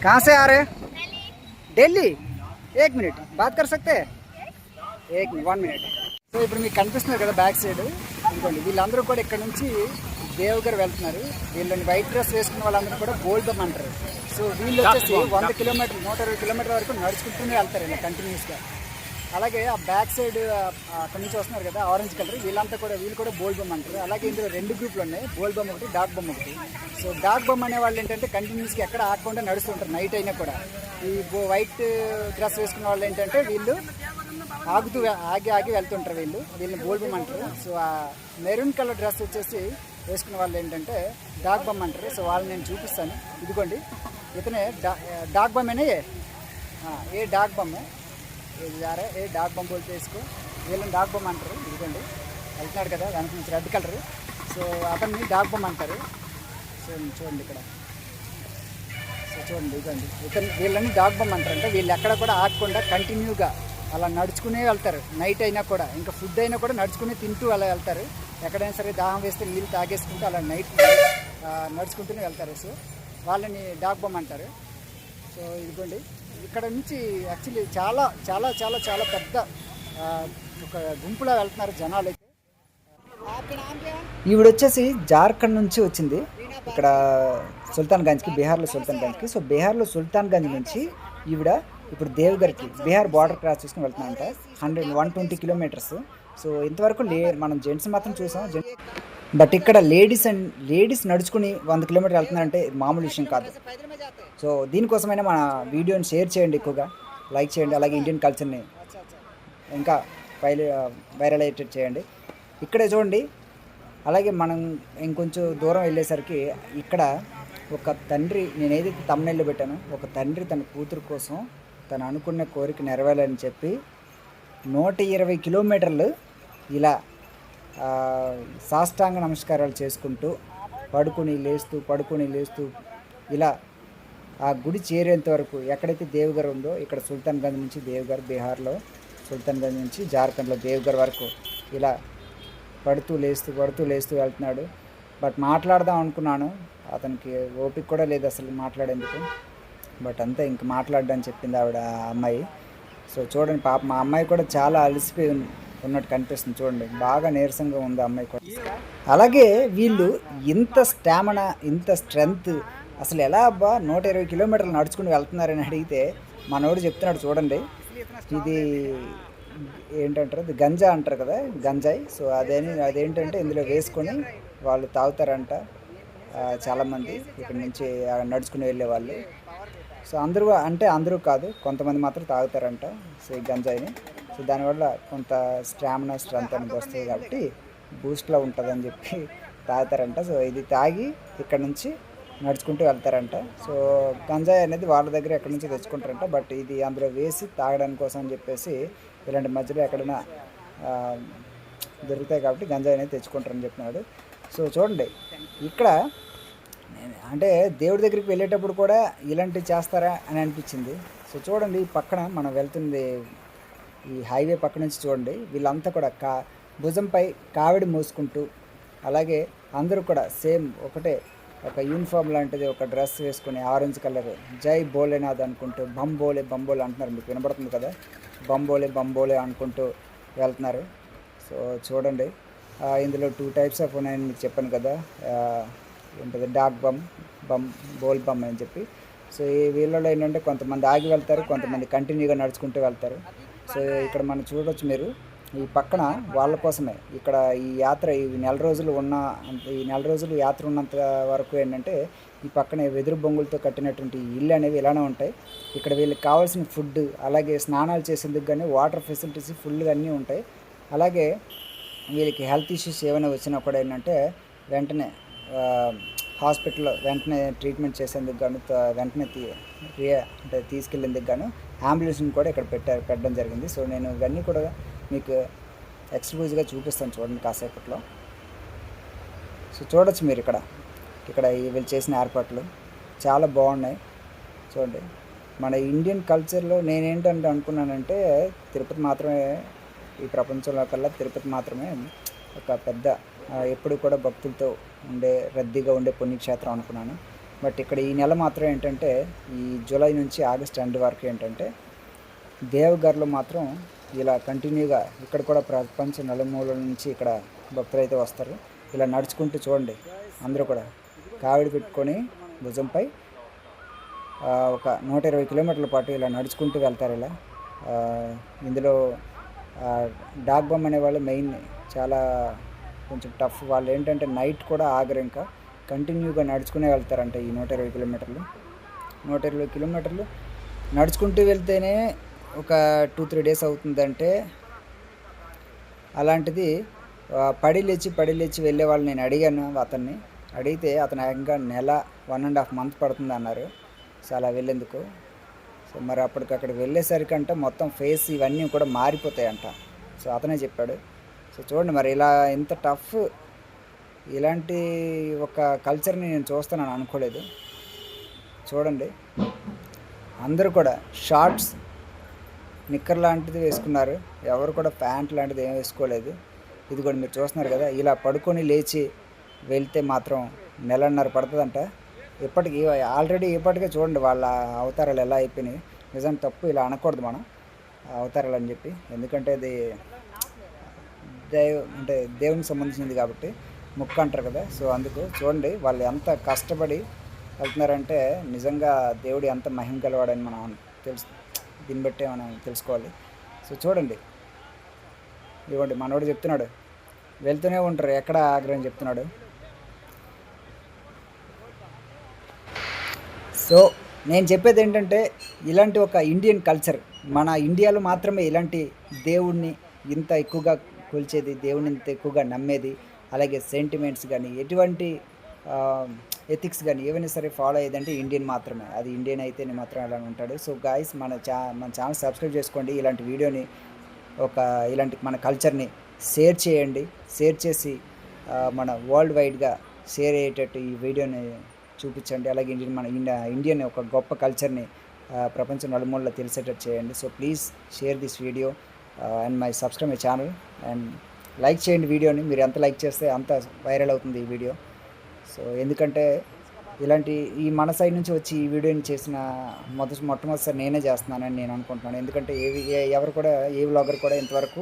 कहाँ से आ रहे हैं दिल्ली एक मिनट बात कर सकते हैं ఏక్ వన్ మినిట్ సో ఇప్పుడు మీకు కనిపిస్తున్నారు కదా బ్యాక్ సైడ్ ఇదిగోండి వీళ్ళందరూ కూడా ఇక్కడ నుంచి దేవగర్ వెళ్తున్నారు వీళ్ళని వైట్ డ్రెస్ వేసుకున్న వాళ్ళందరూ కూడా బోల్బమ్ అంటారు సో వీళ్ళు వచ్చేసి వంద కిలోమీటర్ నూట ఇరవై కిలోమీటర్ వరకు నడుచుకుంటూనే వెళ్తారు ఇలా కంటిన్యూస్గా అలాగే ఆ బ్యాక్ సైడ్ అక్కడి నుంచి వస్తున్నారు కదా ఆరెంజ్ కలర్ వీళ్ళంతా కూడా వీళ్ళు కూడా బోల్ బొమ్మ అంటారు. అలాగే ఇందులో రెండు గ్రూపులు ఉన్నాయి బోల్ బొమ్మ ఒకటి డాక్ బొమ్మ ఒకటి. సో డాక్ బొమ్మ అనే వాళ్ళు ఏంటంటే కంటిన్యూస్గా ఎక్కడ ఆడకుండా నడుస్తుంటారు నైట్ అయినా కూడా. ఈ వైట్ డ్రెస్ వేసుకున్న వాళ్ళు ఏంటంటే వీళ్ళు ఆగుతూ ఆగి ఆగి వెళ్తుంటారు వీళ్ళు. వీళ్ళని బోల్ బొమ్మ అంటారు. సో ఆ మెరూన్ కలర్ డ్రెస్ వచ్చేసి వేసుకున్న వాళ్ళు ఏంటంటే డాక్ బొమ్మ అంటారు. సో వాళ్ళని నేను చూపిస్తాను. ఇదిగోండి ఇతనే డా డాక్ బొమ్మనే ఏ? డాక్ బొమ్మ? ఇది జారే ఏ డాక్ బొమ్మ బోల్తే చేసుకో వీళ్ళని డాక్ బొమ్మ అంటారు. ఇదిగోండి. వెళ్తున్నాడు కదా దానికి నుంచి రెడ్ కలర్. సో అతన్ని డాక్ బొమ్మ అంటారు. సో చూడండి ఇక్కడ. సో చూడండి ఇదండి ఇతను వీళ్ళని డాగ్ బొమ్మ అంటారు అంటే వీళ్ళు ఎక్కడ కూడా ఆగకుండా కంటిన్యూగా అలా నడుచుకునే వెళ్తారు. నైట్ అయినా కూడా ఇంకా ఫుడ్ అయినా కూడా నడుచుకునే తింటూ అలా వెళ్తారు. ఎక్కడైనా సరే దాహం వేస్తే నీళ్ళు తాగేసుకుంటూ అలా నైట్ నడుచుకుంటూనే వెళ్తారు. సో వాళ్ళని డాగ్ బొమ్మ అంటారు. సో ఇదిగోండి. ఇక్కడ నుంచి యాక్చువల్లీ చాలా చాలా చాలా చాలా పెద్ద ఒక గుంపులా వెళ్తున్నారు జనాలు అయితే. ఈవిడ వచ్చేసి జార్ఖండ్ నుంచి వచ్చింది. ఇక్కడ సుల్తాన్ గంజ్కి బీహార్లో సుల్తాన్ గంజ్కి సో బీహార్లో సుల్తాన్ గంజ్ నుంచి ఈవిడ ఇప్పుడు దేవ్గర్కి బీహార్ బార్డర్ క్రాస్ చేసుకుని వెళ్తున్నామంట hundred one twenty kilometres. So ఇంతవరకు లే మనం జెంట్స్ మాత్రం చూసాం. జెంట్స్ బట్ ఇక్కడ లేడీస్ అండ్ లేడీస్ నడుచుకుని వంద కిలోమీటర్ వెళ్తున్నారంటే మామూలు విషయం కాదు. సో దీనికోసమైనా మన వీడియోని షేర్ చేయండి ఎక్కువగా. లైక్ చేయండి అలాగే ఇండియన్ కల్చర్ని ఇంకా వైర వైరల్ అయ్యేటట్టు చేయండి. ఇక్కడే చూడండి అలాగే మనం ఇంకొంచెం దూరం వెళ్ళేసరికి ఇక్కడ ఒక తండ్రి నేను ఏదైతే తమ్నెల్లో పెట్టానో ఒక తండ్రి తన కూతురు కోసం తను అనుకున్న కోరిక నెరవేరాలని చెప్పి నూట ఇరవై కిలోమీటర్లు ఇలా సాష్టాంగ నమస్కారాలు చేసుకుంటూ పడుకుని లేస్తూ పడుకుని లేస్తూ ఇలా ఆ గుడి చేరేంత వరకు ఎక్కడైతే దేవుగారు ఉందో ఇక్కడ సుల్తాన్ గంజ్ నుంచి దేవుగారు బీహార్లో సుల్తాన్ గంజ్ నుంచి జార్ఖండ్లో దేవుగారు వరకు ఇలా పడుతూ లేస్తూ పడుతూ లేస్తూ వెళ్తున్నాడు. బట్ మాట్లాడదాం అనుకున్నాను. అతనికి ఓపిక కూడా లేదు అసలు మాట్లాడేందుకు. బట్ అంతా ఇంక మాట్లాడడం చెప్పింది ఆవిడ ఆ అమ్మాయి. సో చూడండి పాప మా అమ్మాయి కూడా చాలా అలసిపోయి ఉంది. ఉన్నట్టు కనిపిస్తుంది. చూడండి బాగా నీరసంగా ఉంది ఆ అమ్మాయి కూడా. అలాగే వీళ్ళు ఇంత స్టామినా ఇంత స్ట్రెంగ్త్ అసలు ఎలా అబ్బా నూట ఇరవై కిలోమీటర్లు నడుచుకుని వెళ్తున్నారని అడిగితే మనోడు చెప్తున్నాడు చూడండి. ఇది ఏంటంటారు? అది గంజా అంటారు కదా గంజాయి. సో అదేని అదేంటంటే ఇందులో వేసుకొని వాళ్ళు తాగుతారంట చాలామంది ఇక్కడి నుంచి నడుచుకుని వెళ్ళే వాళ్ళు. సో అందరూ అంటే అందరూ కాదు కొంతమంది మాత్రం తాగుతారంట సో ఈ గంజాయిని. సో దానివల్ల కొంత స్టామినా స్ట్రెంత్ అనేది వస్తుంది కాబట్టి బూస్ట్లో ఉంటుందని చెప్పి తాగుతారంట. సో ఇది తాగి ఇక్కడ నుంచి నడుచుకుంటూ వెళ్తారంట. సో గంజాయి అనేది వాళ్ళ దగ్గర ఎక్కడి నుంచి తెచ్చుకుంటారంట. బట్ ఇది అందులో వేసి తాగడానికి కోసం అని చెప్పేసి ఇలాంటి మధ్యలో ఎక్కడైనా దొరుకుతాయి కాబట్టి గంజాయి అనేది తెచ్చుకుంటారని చెప్పినాడు. సో చూడండి ఇక్కడ అంటే దేవుడి దగ్గరికి వెళ్ళేటప్పుడు కూడా ఇలాంటివి చేస్తారా అని అనిపించింది. సో చూడండి ఈ పక్కన మనం వెళ్తుంది ఈ హైవే పక్క నుంచి చూడండి వీళ్ళంతా కూడా కా భుజంపై కావిడి మోసుకుంటూ అలాగే అందరూ కూడా సేమ్ ఒకటే ఒక యూనిఫామ్ లాంటిది ఒక డ్రెస్ వేసుకుని ఆరెంజ్ కలర్ జై బోలేనాథ్ అనుకుంటూ బంబోలే బంబోలే అంటున్నారు మీకు వినబడుతుంది కదా? బంబోలే బంబోలే అనుకుంటూ వెళ్తున్నారు. సో చూడండి ఇందులో టూ టైప్స్ ఆఫ్ ఉన్నాయని మీకు చెప్పాను కదా ఆ, ఏంటది డాక్ బమ్ బమ్ బోల్ బమ్ అని చెప్పి. సో ఈ వీళ్ళలో ఏంటంటే కొంతమంది ఆగి వెళ్తారు కొంతమంది కంటిన్యూగా నడుచుకుంటూ వెళ్తారు. సో ఇక్కడ మనం చూడవచ్చు మీరు ఈ పక్కన వాళ్ళ కోసమే. ఇక్కడ ఈ యాత్ర ఈ నెల రోజులు ఉన్న ఈ నెల రోజులు యాత్ర ఉన్నంత వరకు ఏంటంటే ఈ పక్కన వెదురు బొంగులతో కట్టినటువంటి ఇల్లు అనేవి ఇలానే ఉంటాయి. ఇక్కడ వీళ్ళకి కావాల్సిన ఫుడ్ అలాగే స్నానాలు చేసేందుకు కానీ వాటర్ ఫెసిలిటీస్ ఫుల్గా అన్నీ ఉంటాయి. అలాగే వీళ్ళకి హెల్త్ ఇష్యూస్ ఏమైనా వచ్చినా కూడా ఏంటంటే వెంటనే హాస్పిటల్లో వెంటనే ట్రీట్మెంట్ చేసేందుకు గాను వెంటనే తీ రియా అంటే తీసుకెళ్ళేందుకు గాను అంబులెన్స్ని కూడా ఇక్కడ పెట్టారు పెట్టడం జరిగింది. సో నేను ఇవన్నీ కూడా మీకు ఎక్స్క్లూజివ్గా చూపిస్తాను చూడండి కాసేపట్లో. సో చూడొచ్చు మీరు ఇక్కడ. ఇక్కడ వీళ్ళు చేసిన ఏర్పాట్లు చాలా బాగున్నాయి. చూడండి. మన ఇండియన్ కల్చర్లో నేనేంటంటే అనుకున్నానంటే తిరుపతి మాత్రమే ఈ ప్రపంచంలో కల్లా తిరుపతి మాత్రమే ఒక పెద్ద ఎప్పుడు కూడా భక్తులతో ఉండే రద్దీగా ఉండే పుణ్యక్షేత్రం అనుకున్నాను. బట్ ఇక్కడ ఈ నెల మాత్రం ఏంటంటే ఈ జూలై నుంచి ఆగస్ట్ ఎండ్ వరకు ఏంటంటే దేవగర్లు మాత్రం ఇలా కంటిన్యూగా ఇక్కడ కూడా ప్రపంచ నలుమూలల నుంచి ఇక్కడ భక్తులు అయితే వస్తారు. ఇలా నడుచుకుంటూ చూడండి అందరూ కూడా కావిడి పెట్టుకొని భుజంపై ఒక నూట ఇరవై కిలోమీటర్ల పాటు ఇలా నడుచుకుంటూ వెళ్తారు ఇలా. ఇందులో డాక్ డాగ్ బొమ్మ మెయిన్ చాలా కొంచెం టఫ్ వాళ్ళు ఏంటంటే నైట్ కూడా ఆగరు ఇంకా. కంటిన్యూగా నడుచుకునే వెళ్తారంట ఈ నూట ఇరవై కిలోమీటర్లు. నూట ఇరవై కిలోమీటర్లు నడుచుకుంటూ వెళ్తేనే ఒక టూ త్రీ డేస్ అవుతుందంటే అలాంటిది పడి లేచి పడి లేచి వెళ్ళే వాళ్ళు నేను అడిగాను అతన్ని. అడిగితే అతను ఇంకా నెల వన్ అండ్ హాఫ్ మంత్ పడుతుంది అన్నారు. సో అలా వెళ్ళేందుకు. సో మరి అప్పటికక్కడ వెళ్ళేసరికంటే మొత్తం ఫేస్ ఇవన్నీ కూడా మారిపోతాయంట. సో అతనే చెప్పాడు. సో చూడండి మరి ఇలా ఎంత టఫ్ ఇలాంటి ఒక కల్చర్ని నేను చూస్తున్నాను అనుకోలేదు. చూడండి. అందరూ కూడా షార్ట్స్ నిక్కర్ లాంటిది వేసుకున్నారు. ఎవరు కూడా ప్యాంట్ లాంటిది ఏం వేసుకోలేదు. ఇది కూడా మీరు చూస్తున్నారు కదా ఇలా పడుకొని లేచి వెళ్తే మాత్రం నెలన్నర పడుతుందంట. ఇప్పటికి ఆల్రెడీ ఇప్పటికే చూడండి వాళ్ళ అవతారాలు ఎలా అయిపోయినాయి. నిజం తప్పు ఇలా అనకూడదు మనం అవతారాలు అని చెప్పి. ఎందుకంటే అది దైవ అంటే దేవునికి సంబంధించింది కాబట్టి ముక్క అంటారు కదా సో అందుకు చూడండి వాళ్ళు ఎంత కష్టపడి వెళ్తున్నారంటే నిజంగా దేవుడు ఎంత మహిమ గలవాడని మనం తెలుసు దీన్ని బట్టే మనం తెలుసుకోవాలి. సో చూడండి. ఇవ్వండి మనోడు చెప్తున్నాడు. వెళ్తూనే ఉంటారు ఎక్కడ ఆగ్రహం చెప్తున్నాడు. సో నేను చెప్పేది ఏంటంటే ఇలాంటి ఒక ఇండియన్ కల్చర్ మన ఇండియాలో మాత్రమే ఇలాంటి దేవుణ్ణి ఇంత ఎక్కువగా కొలిచేది దేవుని ఎక్కువగా నమ్మేది అలాగే సెంటిమెంట్స్ కానీ ఎటువంటి ఎథిక్స్ కానీ ఏవైనా సరే ఫాలో అయ్యేదంటే ఇండియన్ మాత్రమే. అది ఇండియన్ అయితేనే మాత్రం అలా ఉంటాడు. సో గాయస్ మన చా మన ఛానల్ సబ్స్క్రైబ్ చేసుకోండి. ఇలాంటి వీడియోని ఒక ఇలాంటి మన కల్చర్ని షేర్ చేయండి. షేర్ చేసి మన వరల్డ్ వైడ్గా షేర్ అయ్యేటట్టు ఈ వీడియోని చూపించండి. అలాగే ఇండియన్ మన ఇండియన్ ఒక గొప్ప కల్చర్ని ప్రపంచం నలుమూలలో తెలిసేటట్టు చేయండి. So please share this video and my subscribe my channel and like చేయండి వీడియోని. మీరు ఎంత లైక్ చేస్తే అంత వైరల్ అవుతుంది ఈ వీడియో. సో ఎందుకంటే ఇలాంటి ఈ మన సైడ్ నుంచి వచ్చి ఈ వీడియోని చేసిన మొదటి మొట్టమొదటిసారి నేనే చేస్తున్నానని నేను అనుకుంటున్నాను. ఎందుకంటే ఏ ఎవరు కూడా ఏ వ్లాగర్ కూడా ఇంతవరకు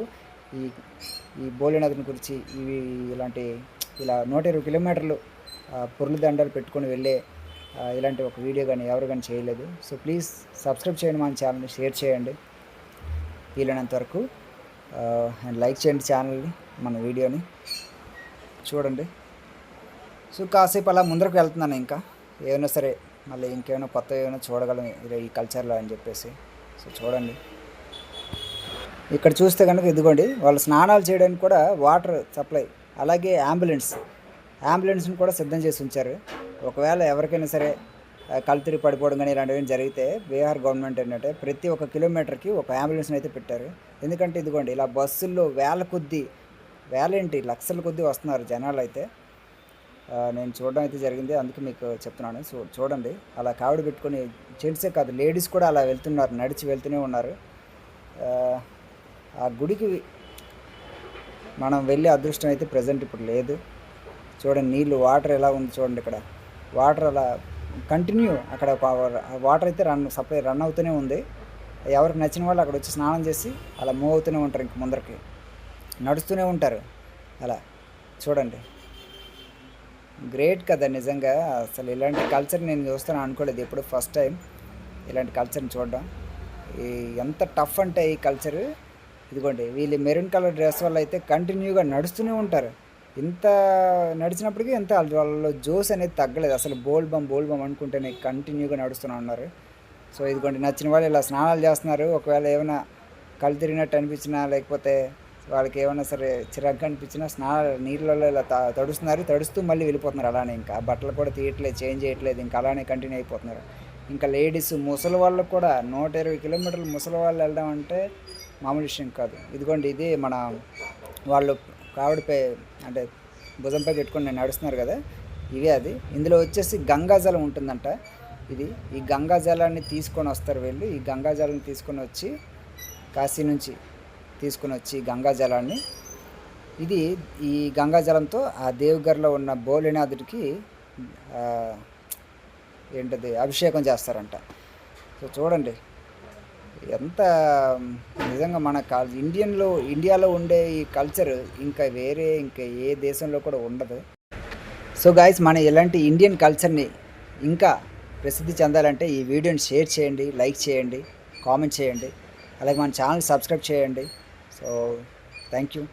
ఈ ఈ బోలినదిని గురించి ఇవి ఇలాంటి ఇలా నూట ఇరవై కిలోమీటర్లు ఆ, దండాలు పెట్టుకొని వెళ్ళే ఇలాంటి ఒక వీడియో కానీ ఎవరు కానీ చేయలేదు. సో ప్లీజ్ సబ్స్క్రైబ్ చేయండి మన ఛానల్ని షేర్ చేయండి. వీలైనంత వరకు అండ్ లైక్ చేయండి ఛానల్ని మన వీడియోని. చూడండి. సో కాసేపు అలా ముందరకు వెళ్తున్నాను ఇంకా. ఏమైనా సరే మళ్ళీ ఇంకేమైనా కొత్త ఏమైనా చూడగలం ఈ- ఈ కల్చర్లో అని చెప్పేసి. సో చూడండి. ఇక్కడ చూస్తే కనుక ఇదిగోండి వాళ్ళు స్నానాలు చేయడానికి కూడా వాటర్ సప్లై అలాగే అంబులెన్స్ అంబులెన్స్ని కూడా సిద్ధం చేసి ఉంచారు. ఒకవేళ ఎవరికైనా సరే కలుతురి పడిపోవడం కానీ ఇలాంటివి జరిగితే బీహార్ గవర్నమెంట్ ఏంటంటే ప్రతి ఒక్క కిలోమీటర్కి ఒక అంబులెన్స్ని అయితే పెట్టారు. ఎందుకంటే ఇదిగోండి ఇలా బస్సుల్లో వేల కొద్దీ వేలేంటి లక్షల కొద్దీ వస్తున్నారు జనాలు అయితే. నేను చూడడం అయితే జరిగింది అందుకే మీకు చెప్తున్నాను. సో చూడండి అలా కావిడి పెట్టుకొని జెంట్సే కాదు లేడీస్ కూడా అలా వెళ్తున్నారు నడిచి వెళ్తూనే ఉన్నారు. ఆ, ఆ గుడికి మనం వెళ్ళే అదృష్టం అయితే ప్రజెంట్ ఇప్పుడు లేదు. చూడండి నీళ్ళు వాటర్ ఎలా ఉంది చూడండి ఇక్కడ. వాటర్ అలా కంటిన్యూ అక్కడ వాటర్ అయితే రన్ సప్లై రన్ అవుతూనే ఉంది. ఎవరికి నచ్చిన వాళ్ళు అక్కడ వచ్చి స్నానం చేసి అలా మూవ్ అవుతూనే ఉంటారు ఇంక ముందరికి. నడుస్తూనే ఉంటారు. అలా చూడండి. గ్రేట్ కదా నిజంగా. అసలు ఇలాంటి కల్చర్ నేను చూస్తాను అనుకోలేదు ఎప్పుడు ఫస్ట్ టైం. ఇలాంటి కల్చర్ని చూడడం. ఈ ఎంత టఫ్ అంటే ఈ కల్చర్. ఇదిగోండి వీళ్ళు మెరూన్ కలర్ డ్రెస్ వల్ల అయితే కంటిన్యూగా నడుస్తూనే ఉంటారు. ఇంత నడిచినప్పటికీ ఎంత వాళ్ళలో జోస్ అనేది తగ్గలేదు. అసలు బోల్బం బోల్బం అనుకుంటేనే కంటిన్యూగా నడుస్తూనే ఉన్నారు. సో ఇదిగోండి నచ్చిన వాళ్ళు ఇలా స్నానాలు చేస్తున్నారు. ఒకవేళ ఏమైనా కళ్ళు తిరిగినట్టు అనిపించినా లేకపోతే వాళ్ళకి ఏమైనా సరే చిరగ్గా అనిపించినా స్నానాలు నీళ్ళలో ఇలా త- తడుస్తున్నారు. తడుస్తూ మళ్ళీ వెళ్ళిపోతున్నారు. అలానే ఇంకా బట్టలు కూడా తీయట్లేదు చేంజ్ చేయట్లేదు. ఇంకా అలానే కంటిన్యూ అయిపోతున్నారు. ఇంకా లేడీస్ ముసలి వాళ్ళకు కూడా నూట ఇరవై కిలోమీటర్లు ముసలి వాళ్ళు వెళ్ళడం అంటే మామూలు విషయం కాదు. ఇదిగోండి ఇది మన వాళ్ళు కావిడిపై అంటే భుజంపై పెట్టుకొని నేను నడుస్తున్నారు కదా ఇవే అది. ఇందులో వచ్చేసి గంగాజలం ఉంటుందంట. ఇది ఈ గంగాజలాన్ని తీసుకొని వస్తారు వీళ్ళు. ఈ గంగాజలాన్ని తీసుకొని వచ్చి కాశీ నుంచి తీసుకొని వచ్చి గంగాజలాన్ని. ఇది ఈ గంగాజలంతో ఆ దేవుగర్లో ఉన్న భోలేనాథుడికి ఏంటది అభిషేకం చేస్తారంట. సో చూడండి ఎంత నిజంగా మన కల్ ఇండియన్లో ఇండియాలో ఉండే ఈ కల్చర్ ఇంకా వేరే ఇంకా ఏ దేశంలో కూడా ఉండదు. సో గాయస్ మన ఇలాంటి ఇండియన్ కల్చర్ని ఇంకా ప్రసిద్ధి చెందాలంటే ఈ వీడియోని షేర్ చేయండి లైక్ చేయండి కామెంట్ చేయండి అలాగే మన ఛానల్ సబ్స్క్రైబ్ చేయండి. So thank you